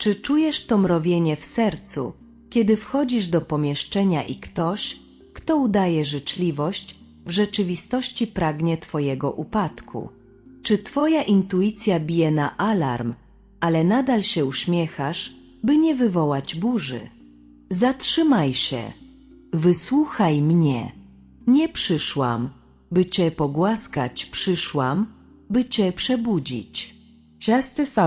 Czy czujesz to mrowienie w sercu, kiedy wchodzisz do pomieszczenia i ktoś, kto udaje życzliwość, w rzeczywistości pragnie Twojego upadku? Czy Twoja intuicja bije na alarm, ale nadal się uśmiechasz, by nie wywołać burzy? Zatrzymaj się, wysłuchaj mnie. Nie przyszłam, by Cię pogłaskać, przyszłam, by Cię przebudzić. Justus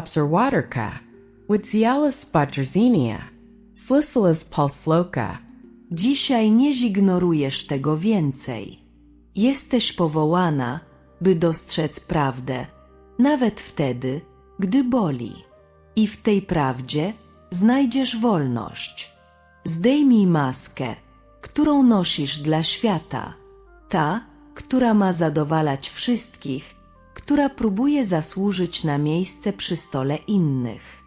observatorka, Widzialis Badrzinia, Slicelas pulsloka, Dzisiaj nie zignorujesz tego więcej. Jesteś powołana, by dostrzec prawdę, nawet wtedy, gdy boli. I w tej prawdzie znajdziesz wolność. Zdejmij maskę, którą nosisz dla świata, ta, która ma zadowalać wszystkich, która próbuje zasłużyć na miejsce przy stole innych.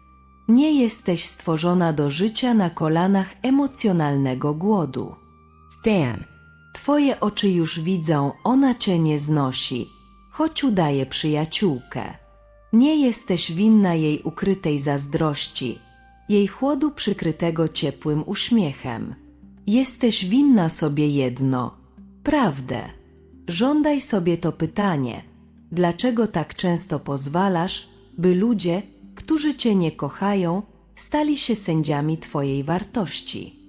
Nie jesteś stworzona do życia na kolanach emocjonalnego głodu. Stan, Twoje oczy już widzą, ona cię nie znosi, choć udaje przyjaciółkę. Nie jesteś winna jej ukrytej zazdrości, jej chłodu przykrytego ciepłym uśmiechem. Jesteś winna sobie jedno prawdę. Żądaj sobie to pytanie: dlaczego tak często pozwalasz, by ludzie, którzy cię nie kochają, stali się sędziami twojej wartości?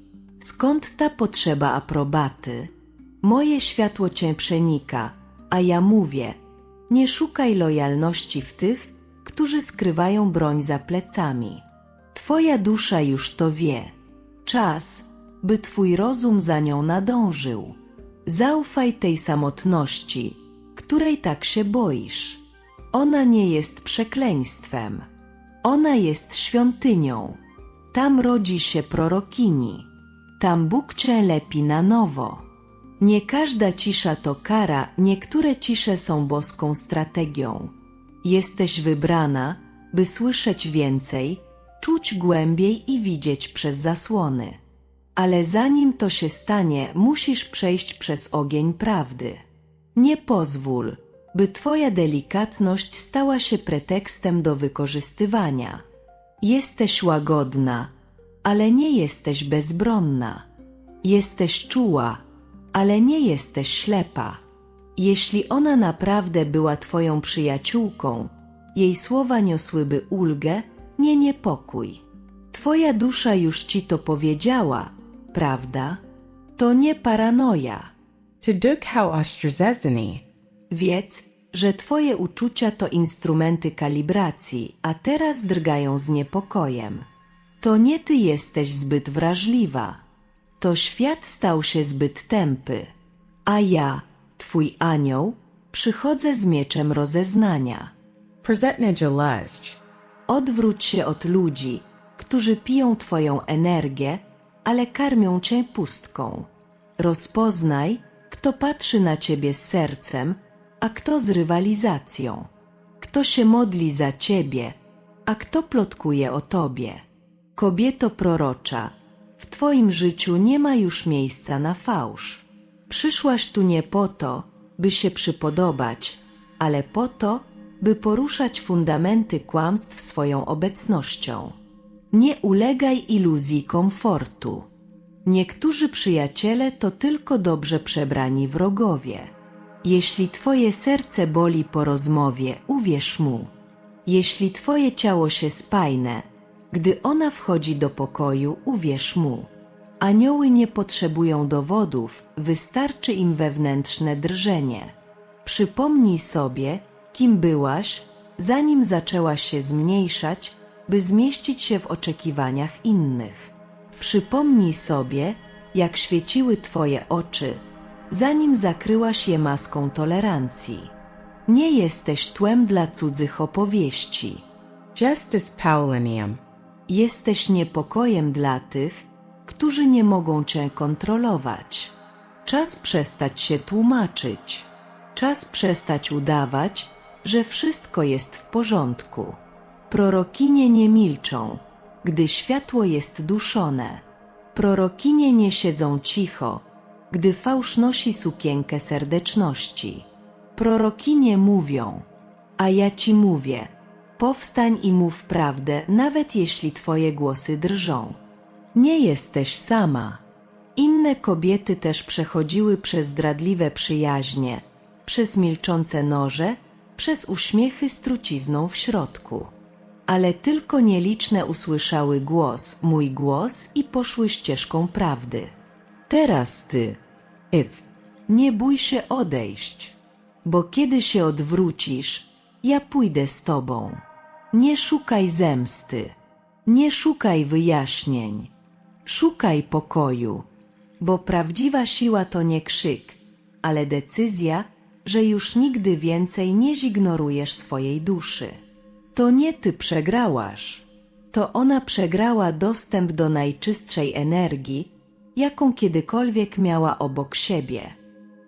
Skąd ta potrzeba aprobaty? Moje światło cię przenika, a ja mówię: nie szukaj lojalności w tych, którzy skrywają broń za plecami. Twoja dusza już to wie. Czas, by twój rozum za nią nadążył. Zaufaj tej samotności, której tak się boisz. Ona nie jest przekleństwem. Ona jest świątynią. Tam rodzi się prorokini. Tam Bóg cię lepi na nowo. Nie każda cisza to kara, niektóre cisze są boską strategią. Jesteś wybrana, by słyszeć więcej, czuć głębiej i widzieć przez zasłony. Ale zanim to się stanie, musisz przejść przez ogień prawdy. Nie pozwól, by Twoja delikatność stała się pretekstem do wykorzystywania. Jesteś łagodna, ale nie jesteś bezbronna. Jesteś czuła, ale nie jesteś ślepa. Jeśli ona naprawdę była Twoją przyjaciółką, jej słowa niosłyby ulgę, nie niepokój. Twoja dusza już Ci to powiedziała, prawda? To nie paranoja. to duk how ostrozezini, Wiedz, że Twoje uczucia to instrumenty kalibracji, a teraz drgają z niepokojem. To nie Ty jesteś zbyt wrażliwa. To świat stał się zbyt tępy. A ja, Twój anioł, przychodzę z mieczem rozeznania. Odwróć się od ludzi, którzy piją Twoją energię, ale karmią Cię pustką. Rozpoznaj, kto patrzy na Ciebie z sercem, a kto z rywalizacją. Kto się modli za Ciebie, a kto plotkuje o Tobie. Kobieto prorocza, w Twoim życiu nie ma już miejsca na fałsz. Przyszłaś tu nie po to, by się przypodobać, ale po to, by poruszać fundamenty kłamstw swoją obecnością. Nie ulegaj iluzji komfortu. Niektórzy przyjaciele to tylko dobrze przebrani wrogowie. Jeśli twoje serce boli po rozmowie, uwierz mu. Jeśli twoje ciało się spajne, gdy ona wchodzi do pokoju, uwierz mu. Anioły nie potrzebują dowodów, wystarczy im wewnętrzne drżenie. Przypomnij sobie, kim byłaś, zanim zaczęłaś się zmniejszać, by zmieścić się w oczekiwaniach innych. Przypomnij sobie, jak świeciły Twoje oczy, zanim zakryłaś je maską tolerancji. Nie jesteś tłem dla cudzych opowieści. Justus Paulinium, Jesteś niepokojem dla tych, którzy nie mogą Cię kontrolować. Czas przestać się tłumaczyć. Czas przestać udawać, że wszystko jest w porządku. Prorokinie nie milczą, gdy światło jest duszone. Prorokinie nie siedzą cicho, gdy fałsz nosi sukienkę serdeczności. Prorokinie mówią, a ja ci mówię, Powstań i mów prawdę, nawet jeśli twoje głosy drżą. Nie jesteś sama. Inne kobiety też przechodziły przez zdradliwe przyjaźnie, przez milczące noże, przez uśmiechy z trucizną w środku. Ale tylko nieliczne usłyszały głos, mój głos i poszły ścieżką prawdy. Teraz ty, It's nie bój się odejść, bo kiedy się odwrócisz, ja pójdę z tobą. Nie szukaj zemsty, nie szukaj wyjaśnień, szukaj pokoju, bo prawdziwa siła to nie krzyk, ale decyzja, że już nigdy więcej nie zignorujesz swojej duszy. To nie ty przegrałaś, to ona przegrała dostęp do najczystszej energii, jaką kiedykolwiek miała obok siebie.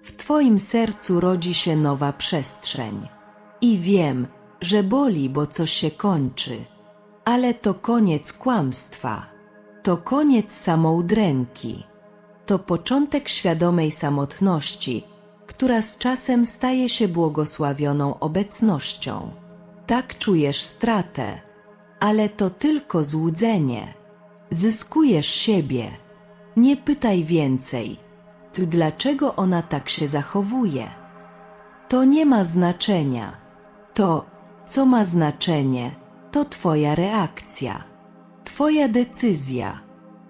W Twoim sercu rodzi się nowa przestrzeń. I wiem, że boli, bo coś się kończy, ale to koniec kłamstwa, to koniec samoudręki, to początek świadomej samotności, która z czasem staje się błogosławioną obecnością. Tak czujesz stratę, ale to tylko złudzenie. Zyskujesz siebie. Nie pytaj więcej. Dlaczego ona tak się zachowuje? To nie ma znaczenia. To, co ma znaczenie, to Twoja reakcja, Twoja decyzja,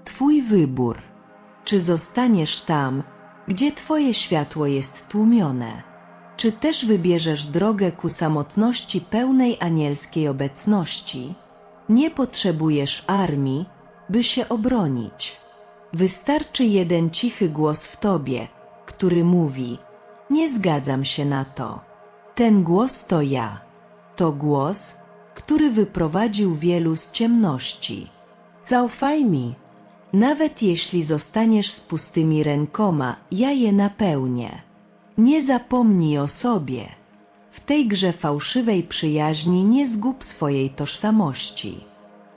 Twój wybór. Czy zostaniesz tam, gdzie Twoje światło jest tłumione? Czy też wybierzesz drogę ku samotności pełnej anielskiej obecności? Nie potrzebujesz armii, by się obronić. Wystarczy jeden cichy głos w tobie, który mówi: Nie zgadzam się na to. Ten głos to ja. To głos, który wyprowadził wielu z ciemności. Zaufaj mi. Nawet jeśli zostaniesz z pustymi rękoma, ja je napełnię. Nie zapomnij o sobie. W tej grze fałszywej przyjaźni nie zgub swojej tożsamości.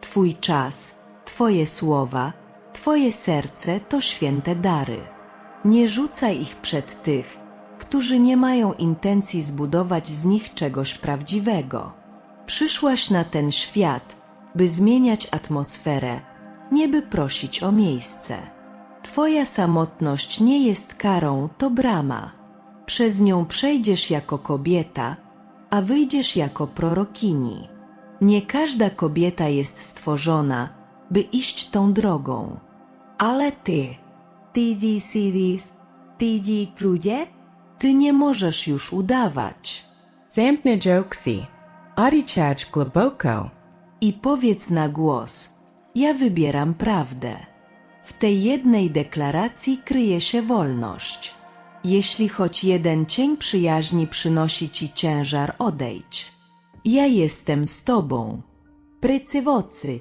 Twój czas, Twoje słowa, Twoje serce to święte dary. Nie rzucaj ich przed tych, którzy nie mają intencji zbudować z nich czegoś prawdziwego. Przyszłaś na ten świat, by zmieniać atmosferę, nie by prosić o miejsce. Twoja samotność nie jest karą, to brama. Przez nią przejdziesz jako kobieta, a wyjdziesz jako prorokini. Nie każda kobieta jest stworzona, by iść tą drogą. Ale ty, TG series, TG Kruye, ty nie możesz już udawać. Zamknę Joksi. Adichaj Globoko. I powiedz na głos: Ja wybieram prawdę. W tej jednej deklaracji kryje się wolność. Jeśli choć jeden cień przyjaźni przynosi ci ciężar, odejdź. Ja jestem z tobą. Precywocy,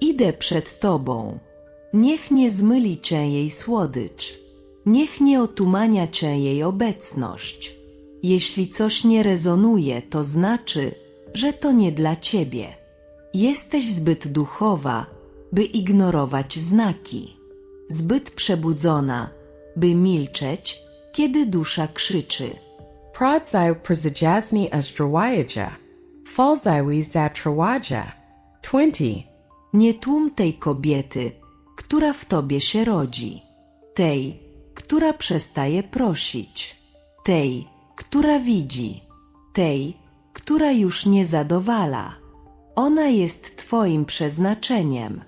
Idę przed tobą. Niech nie zmyli cię jej słodycz. Niech nie otumania cię jej obecność. Jeśli coś nie rezonuje, to znaczy, że to nie dla ciebie. Jesteś zbyt duchowa, by ignorować znaki. Zbyt przebudzona, by milczeć, kiedy dusza krzyczy. Pradzai Przajazni Astrawaja. Falzai Zatrawaja. 20. Nie tłum tej kobiety, która w tobie się rodzi, tej, która przestaje prosić, tej, która widzi, tej, która już nie zadowala. Ona jest Twoim przeznaczeniem.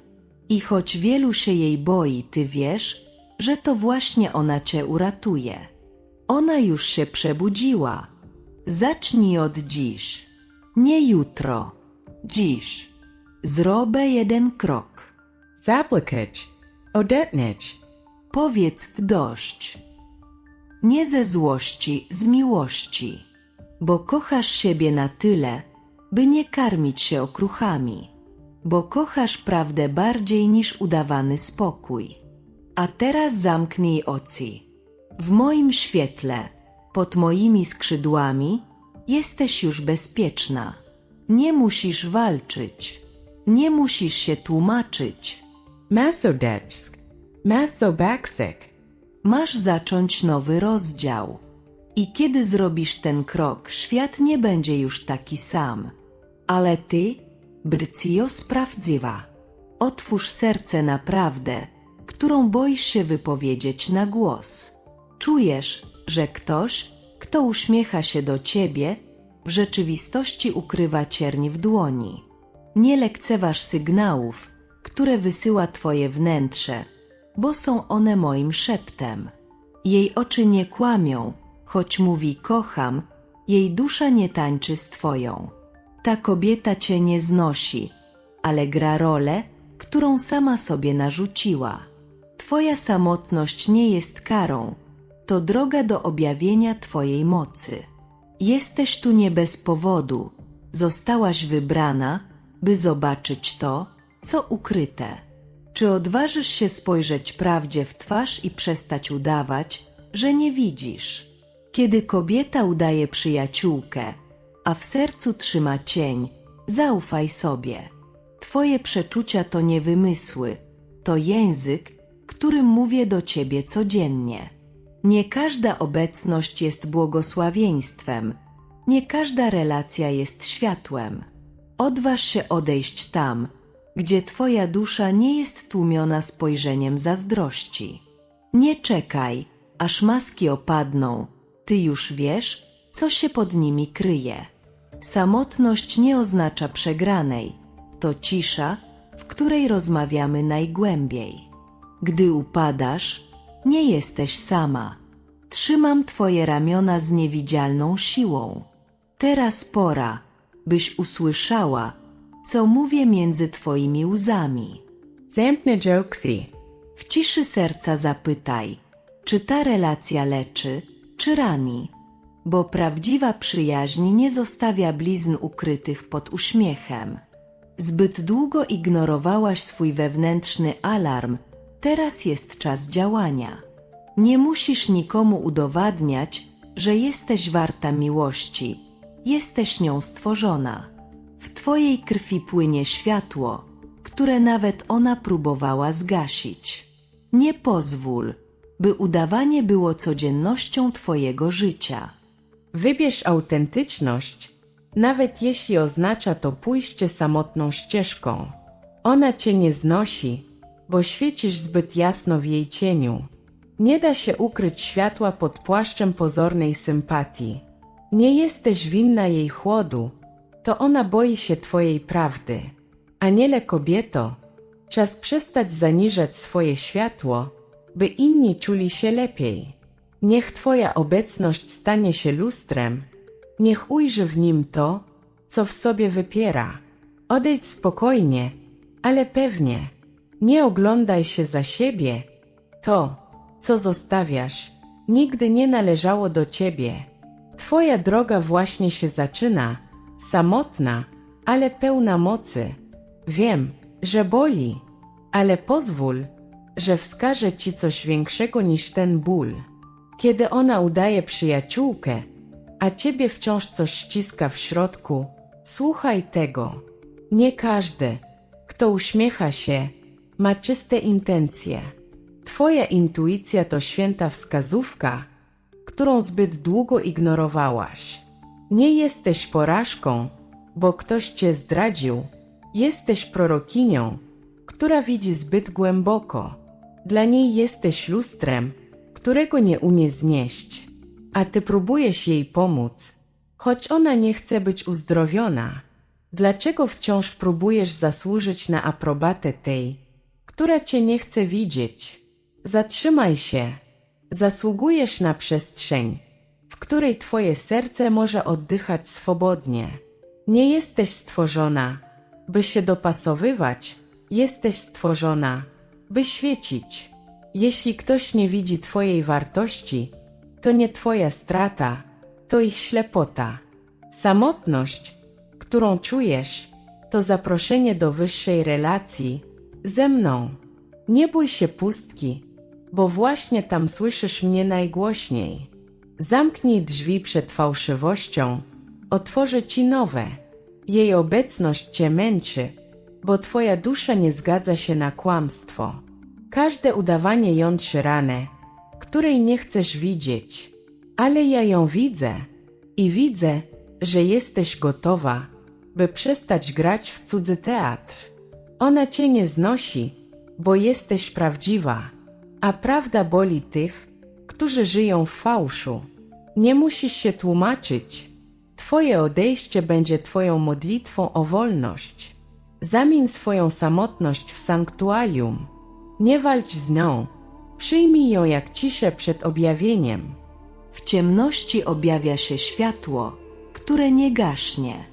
I choć wielu się jej boi, Ty wiesz, że to właśnie ona Cię uratuje. Ona już się przebudziła. Zacznij od dziś, nie jutro, dziś. Zrobę jeden krok. Zaplikaj. Odetnij. Powiedz dość. Nie ze złości, z miłości, bo kochasz siebie na tyle, by nie karmić się okruchami, bo kochasz prawdę bardziej niż udawany spokój. A teraz zamknij oczy. W moim świetle, pod moimi skrzydłami, jesteś już bezpieczna. Nie musisz walczyć, nie musisz się tłumaczyć. Masodesk. Masobaksik. Masz zacząć nowy rozdział. I kiedy zrobisz ten krok, świat nie będzie już taki sam. Ale ty, Brycio, sprawdziwa. Otwórz serce na prawdę, którą boisz się wypowiedzieć na głos. Czujesz, że ktoś, kto uśmiecha się do ciebie, w rzeczywistości ukrywa cierń w dłoni. Nie lekceważ sygnałów, które wysyła twoje wnętrze, bo są one moim szeptem. Jej oczy nie kłamią, choć mówi kocham, jej dusza nie tańczy z twoją. Ta kobieta cię nie znosi, ale gra rolę, którą sama sobie narzuciła. Twoja samotność nie jest karą, to droga do objawienia Twojej mocy. Jesteś tu nie bez powodu, zostałaś wybrana, by zobaczyć to, co ukryte. Czy odważysz się spojrzeć prawdzie w twarz i przestać udawać, że nie widzisz? Kiedy kobieta udaje przyjaciółkę, a w sercu trzyma cień, zaufaj sobie. Twoje przeczucia to nie wymysły, to język, którym mówię do ciebie codziennie. Nie każda obecność jest błogosławieństwem, nie każda relacja jest światłem. Odważ się odejść tam, gdzie twoja dusza nie jest tłumiona spojrzeniem zazdrości. Nie czekaj, aż maski opadną, ty już wiesz, co się pod nimi kryje. Samotność nie oznacza przegranej, to cisza, w której rozmawiamy najgłębiej. Gdy upadasz, nie jesteś sama. Trzymam twoje ramiona z niewidzialną siłą. Teraz pora, byś usłyszała, co mówię między twoimi łzami. Zamknę jokesy. W ciszy serca zapytaj, czy ta relacja leczy, czy rani. Bo prawdziwa przyjaźń nie zostawia blizn ukrytych pod uśmiechem. Zbyt długo ignorowałaś swój wewnętrzny alarm, teraz jest czas działania. Nie musisz nikomu udowadniać, że jesteś warta miłości, jesteś nią stworzona. W twojej krwi płynie światło, które nawet ona próbowała zgasić. Nie pozwól, by udawanie było codziennością twojego życia. Wybierz autentyczność, nawet jeśli oznacza to pójście samotną ścieżką. Ona cię nie znosi, bo świecisz zbyt jasno w jej cieniu. Nie da się ukryć światła pod płaszczem pozornej sympatii. Nie jesteś winna jej chłodu, to ona boi się twojej prawdy. Aniele kobieto, czas przestać zaniżać swoje światło, by inni czuli się lepiej. Niech twoja obecność stanie się lustrem, niech ujrzy w nim to, co w sobie wypiera. Odejdź spokojnie, ale pewnie. Nie oglądaj się za siebie. To, co zostawiasz, nigdy nie należało do ciebie. Twoja droga właśnie się zaczyna, samotna, ale pełna mocy. Wiem, że boli, ale pozwól, że wskażę ci coś większego niż ten ból. Kiedy ona udaje przyjaciółkę, a ciebie wciąż coś ściska w środku, słuchaj tego. Nie każdy, kto uśmiecha się, ma czyste intencje. Twoja intuicja to święta wskazówka, którą zbyt długo ignorowałaś. Nie jesteś porażką, bo ktoś cię zdradził. Jesteś prorokinią, która widzi zbyt głęboko. Dla niej jesteś lustrem, którego nie umie znieść, a ty próbujesz jej pomóc, choć ona nie chce być uzdrowiona. Dlaczego wciąż próbujesz zasłużyć na aprobatę tej, która cię nie chce widzieć? Zatrzymaj się. Zasługujesz na przestrzeń, której twoje serce może oddychać swobodnie. Nie jesteś stworzona, by się dopasowywać, jesteś stworzona, by świecić. Jeśli ktoś nie widzi twojej wartości, to nie twoja strata, to ich ślepota. Samotność, którą czujesz, to zaproszenie do wyższej relacji ze mną. Nie bój się pustki, bo właśnie tam słyszysz mnie najgłośniej. Zamknij drzwi przed fałszywością, otworzę ci nowe. Jej obecność cię męczy, bo twoja dusza nie zgadza się na kłamstwo. Każde udawanie jątrzy ranę, której nie chcesz widzieć, ale ja ją widzę i widzę, że jesteś gotowa, by przestać grać w cudzy teatr. Ona cię nie znosi, bo jesteś prawdziwa, a prawda boli tych, którzy żyją w fałszu. Nie musisz się tłumaczyć. Twoje odejście będzie Twoją modlitwą o wolność. Zamień swoją samotność w sanktuarium. Nie walcz z nią. Przyjmij ją jak ciszę przed objawieniem. W ciemności objawia się światło, które nie gaśnie.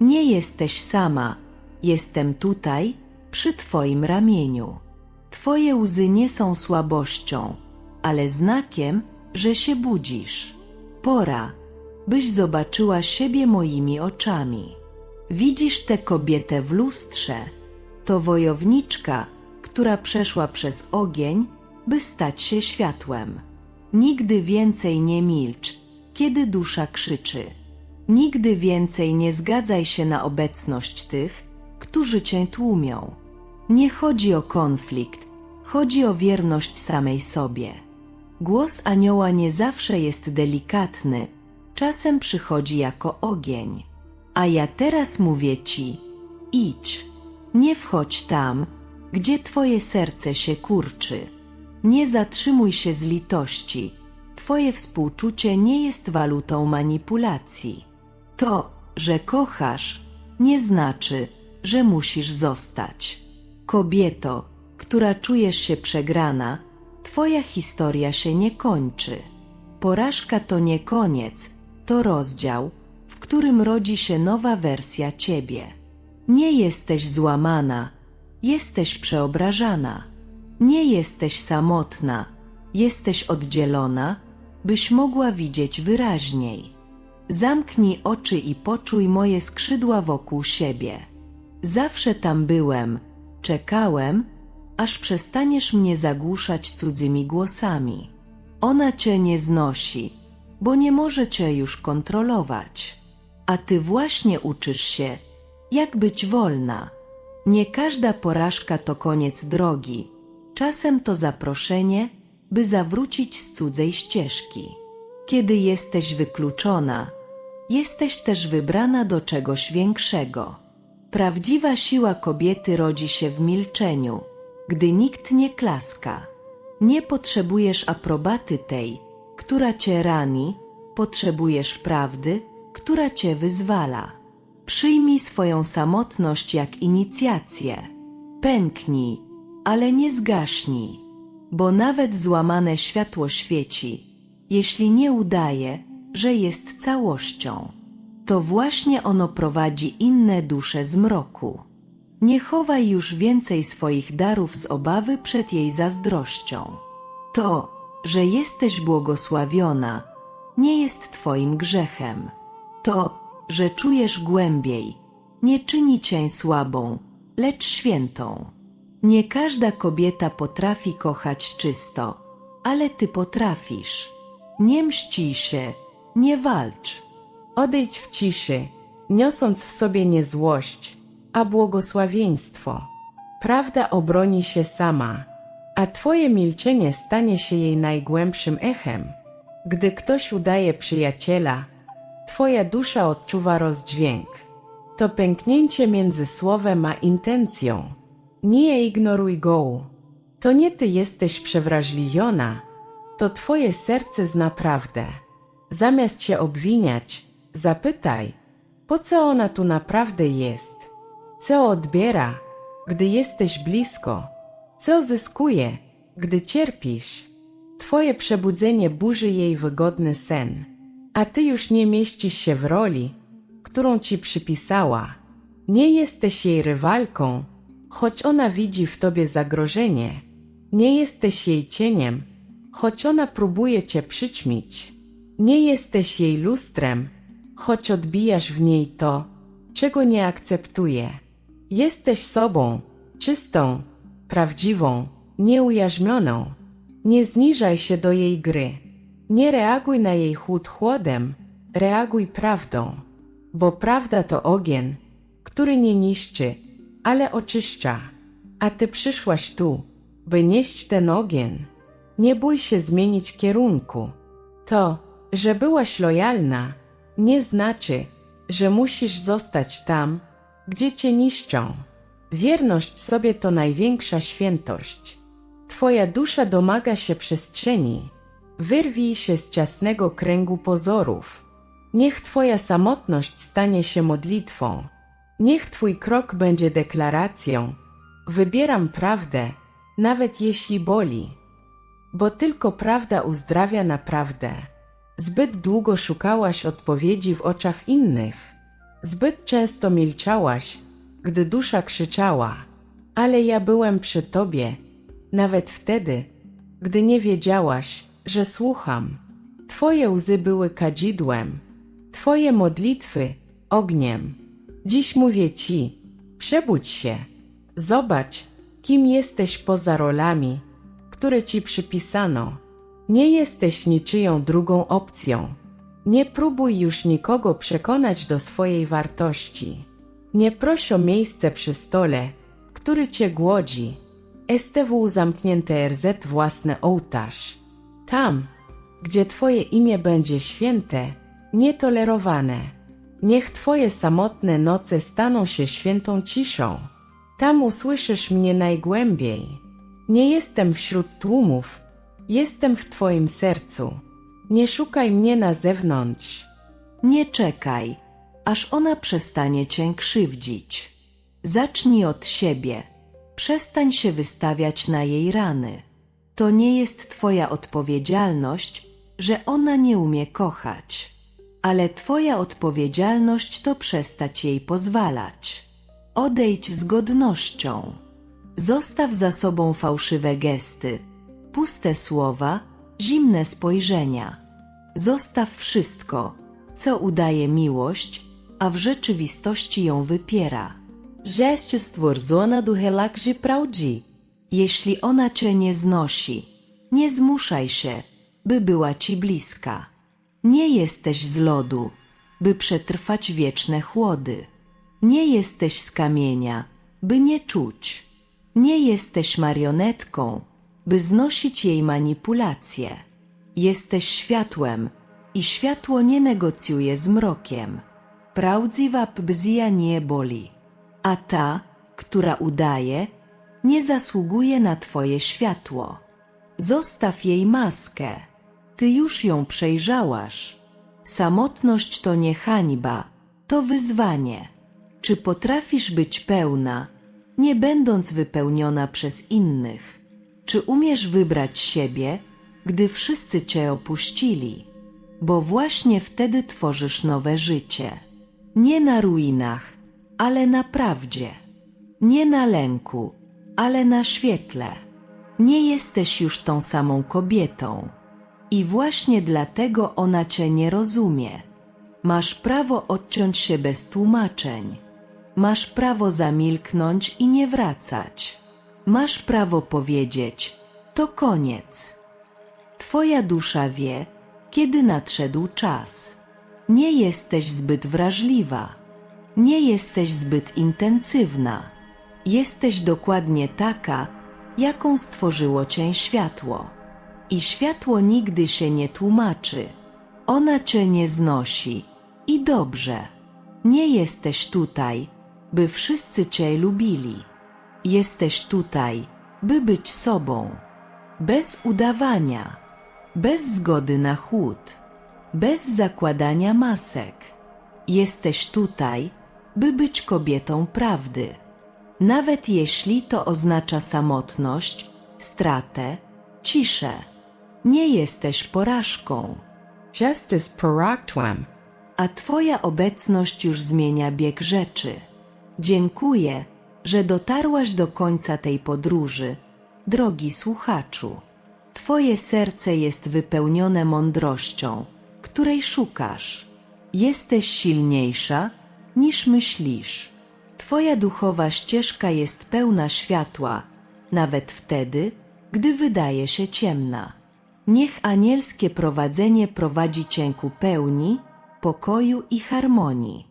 Nie jesteś sama, jestem tutaj, przy Twoim ramieniu. Twoje łzy nie są słabością, ale znakiem, że się budzisz. Pora, byś zobaczyła siebie moimi oczami. Widzisz tę kobietę w lustrze. To wojowniczka, która przeszła przez ogień, by stać się światłem. Nigdy więcej nie milcz, kiedy dusza krzyczy. Nigdy więcej nie zgadzaj się na obecność tych, którzy cię tłumią. Nie chodzi o konflikt, chodzi o wierność samej sobie. Głos anioła nie zawsze jest delikatny, czasem przychodzi jako ogień. A ja teraz mówię ci: idź, nie wchodź tam, gdzie twoje serce się kurczy. Nie zatrzymuj się z litości. Twoje współczucie nie jest walutą manipulacji. To, że kochasz, nie znaczy, że musisz zostać. Kobieto, która czujesz się przegrana, Twoja historia się nie kończy. Porażka to nie koniec, to rozdział, w którym rodzi się nowa wersja Ciebie. Nie jesteś złamana, jesteś przeobrażana. Nie jesteś samotna, jesteś oddzielona, byś mogła widzieć wyraźniej. Zamknij oczy i poczuj moje skrzydła wokół siebie. Zawsze tam byłem, czekałem, aż przestaniesz mnie zagłuszać cudzymi głosami. Ona cię nie znosi, bo nie może cię już kontrolować. A ty właśnie uczysz się, jak być wolna. Nie każda porażka to koniec drogi, czasem to zaproszenie, by zawrócić z cudzej ścieżki. Kiedy jesteś wykluczona, jesteś też wybrana do czegoś większego. Prawdziwa siła kobiety rodzi się w milczeniu, gdy nikt nie klaska. Nie potrzebujesz aprobaty tej, która cię rani, potrzebujesz prawdy, która cię wyzwala. Przyjmij swoją samotność jak inicjację. Pęknij, ale nie zgaśnij, bo nawet złamane światło świeci, jeśli nie udaje, że jest całością. To właśnie ono prowadzi inne dusze z mroku. Nie chowaj już więcej swoich darów z obawy przed jej zazdrością. To, że jesteś błogosławiona, nie jest Twoim grzechem. To, że czujesz głębiej, nie czyni cię słabą, lecz świętą. Nie każda kobieta potrafi kochać czysto, ale Ty potrafisz. Nie mści się, nie walcz. Odejdź w ciszy, niosąc w sobie nie złość, a błogosławieństwo. Prawda obroni się sama, a Twoje milczenie stanie się jej najgłębszym echem. Gdy ktoś udaje przyjaciela, Twoja dusza odczuwa rozdźwięk. To pęknięcie między słowem a intencją. Nie ignoruj go. To nie Ty jesteś przewrażliwiona, to Twoje serce zna prawdę. Zamiast się obwiniać, zapytaj, po co ona tu naprawdę jest? Co odbiera, gdy jesteś blisko? Co zyskuje, gdy cierpisz? Twoje przebudzenie burzy jej wygodny sen, a ty już nie mieścisz się w roli, którą ci przypisała. Nie jesteś jej rywalką, choć ona widzi w tobie zagrożenie. Nie jesteś jej cieniem, choć ona próbuje cię przyćmić. Nie jesteś jej lustrem, choć odbijasz w niej to, czego nie akceptuje. Jesteś sobą, czystą, prawdziwą, nieujarzmioną. Nie zniżaj się do jej gry. Nie reaguj na jej chłód chłodem, reaguj prawdą, bo prawda to ogień, który nie niszczy, ale oczyszcza. A ty przyszłaś tu, by nieść ten ogień. Nie bój się zmienić kierunku. To, że byłaś lojalna, nie znaczy, że musisz zostać tam, gdzie cię niszczą. Wierność sobie to największa świętość. Twoja dusza domaga się przestrzeni. Wyrwij się z ciasnego kręgu pozorów. Niech Twoja samotność stanie się modlitwą. Niech Twój krok będzie deklaracją. Wybieram prawdę, nawet jeśli boli. Bo tylko prawda uzdrawia naprawdę. Zbyt długo szukałaś odpowiedzi w oczach innych. Zbyt często milczałaś, gdy dusza krzyczała. Ale ja byłem przy tobie, nawet wtedy, gdy nie wiedziałaś, że słucham. Twoje łzy były kadzidłem, Twoje modlitwy ogniem. Dziś mówię Ci, przebudź się. Zobacz, kim jesteś poza rolami, które Ci przypisano. Nie jesteś niczyją drugą opcją. Nie próbuj już nikogo przekonać do swojej wartości. Nie proś o miejsce przy stole, który Cię głodzi. STW zamknięte RZ własny ołtarz. Tam, gdzie Twoje imię będzie święte, nietolerowane. Niech Twoje samotne noce staną się świętą ciszą. Tam usłyszysz mnie najgłębiej. Nie jestem wśród tłumów, jestem w Twoim sercu. Nie szukaj mnie na zewnątrz. Nie czekaj, aż ona przestanie cię krzywdzić. Zacznij od siebie. Przestań się wystawiać na jej rany. To nie jest twoja odpowiedzialność, że ona nie umie kochać. Ale twoja odpowiedzialność to przestać jej pozwalać. Odejdź z godnością. Zostaw za sobą fałszywe gesty, puste słowa, zimne spojrzenia. Zostaw wszystko, co udaje miłość, a w rzeczywistości ją wypiera. Żeście stworzona do relakży prawdzi. Jeśli ona cię nie znosi, nie zmuszaj się, by była ci bliska. Nie jesteś z lodu, by przetrwać wieczne chłody. Nie jesteś z kamienia, by nie czuć. Nie jesteś marionetką, by znosić jej manipulacje. Jesteś światłem i światło nie negocjuje z mrokiem. Prawdziwa bzja nie boli, a ta, która udaje, nie zasługuje na twoje światło. Zostaw jej maskę, ty już ją przejrzałaś. Samotność to nie hańba, to wyzwanie. Czy potrafisz być pełna, nie będąc wypełniona przez innych? Czy umiesz wybrać siebie, gdy wszyscy cię opuścili? Bo właśnie wtedy tworzysz nowe życie. Nie na ruinach, ale na prawdzie. Nie na lęku, ale na świetle. Nie jesteś już tą samą kobietą. I właśnie dlatego ona cię nie rozumie. Masz prawo odciąć się bez tłumaczeń. Masz prawo zamilknąć i nie wracać. Masz prawo powiedzieć: To koniec. Twoja dusza wie, kiedy nadszedł czas. Nie jesteś zbyt wrażliwa. Nie jesteś zbyt intensywna. Jesteś dokładnie taka, jaką stworzyło cię światło. I światło nigdy się nie tłumaczy. Ona cię nie znosi. I dobrze. Nie jesteś tutaj, by wszyscy cię lubili. Jesteś tutaj, by być sobą. Bez udawania, bez zgody na chłód, bez zakładania masek. Jesteś tutaj, by być kobietą prawdy. Nawet jeśli to oznacza samotność, stratę, ciszę. Nie jesteś porażką, Justice poraktłem. a Twoja obecność już zmienia bieg rzeczy. Dziękuję, że dotarłaś do końca tej podróży, drogi słuchaczu. Twoje serce jest wypełnione mądrością, której szukasz. Jesteś silniejsza niż myślisz. Twoja duchowa ścieżka jest pełna światła, nawet wtedy, gdy wydaje się ciemna. Niech anielskie prowadzenie prowadzi cię ku pełni, pokoju i harmonii.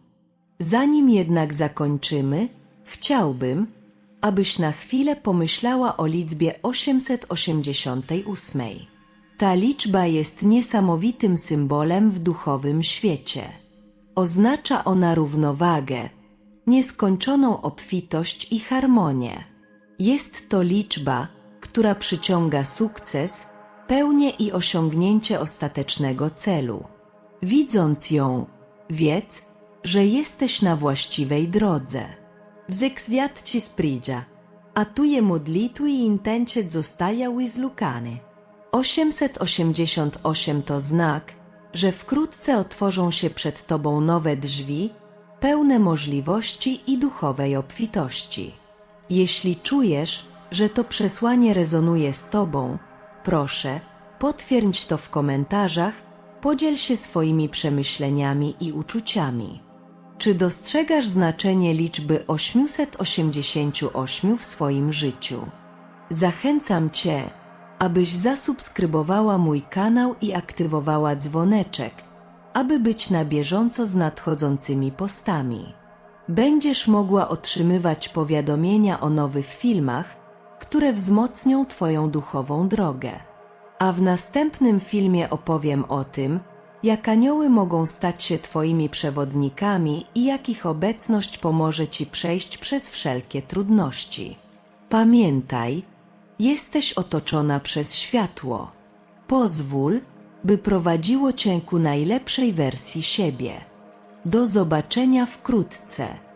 Zanim jednak zakończymy, chciałbym, abyś na chwilę pomyślała o liczbie 888. Ta liczba jest niesamowitym symbolem w duchowym świecie. Oznacza ona równowagę, nieskończoną obfitość i harmonię. Jest to liczba, która przyciąga sukces, pełnię i osiągnięcie ostatecznego celu. Widząc ją, wiedz, że jesteś na właściwej drodze. Zexwiat ci spriggia, a tuje modlitwy i intencie zostajały zlukane. 888 to znak, że wkrótce otworzą się przed Tobą nowe drzwi, pełne możliwości i duchowej obfitości. Jeśli czujesz, że to przesłanie rezonuje z Tobą, proszę, potwierdź to w komentarzach, podziel się swoimi przemyśleniami i uczuciami. Czy dostrzegasz znaczenie liczby 888 w swoim życiu? Zachęcam Cię, abyś zasubskrybowała mój kanał i aktywowała dzwoneczek, aby być na bieżąco z nadchodzącymi postami. Będziesz mogła otrzymywać powiadomienia o nowych filmach, które wzmocnią Twoją duchową drogę. A w następnym filmie opowiem o tym, jak anioły mogą stać się Twoimi przewodnikami i jak ich obecność pomoże Ci przejść przez wszelkie trudności. Pamiętaj, jesteś otoczona przez światło. Pozwól, by prowadziło Cię ku najlepszej wersji siebie. Do zobaczenia wkrótce.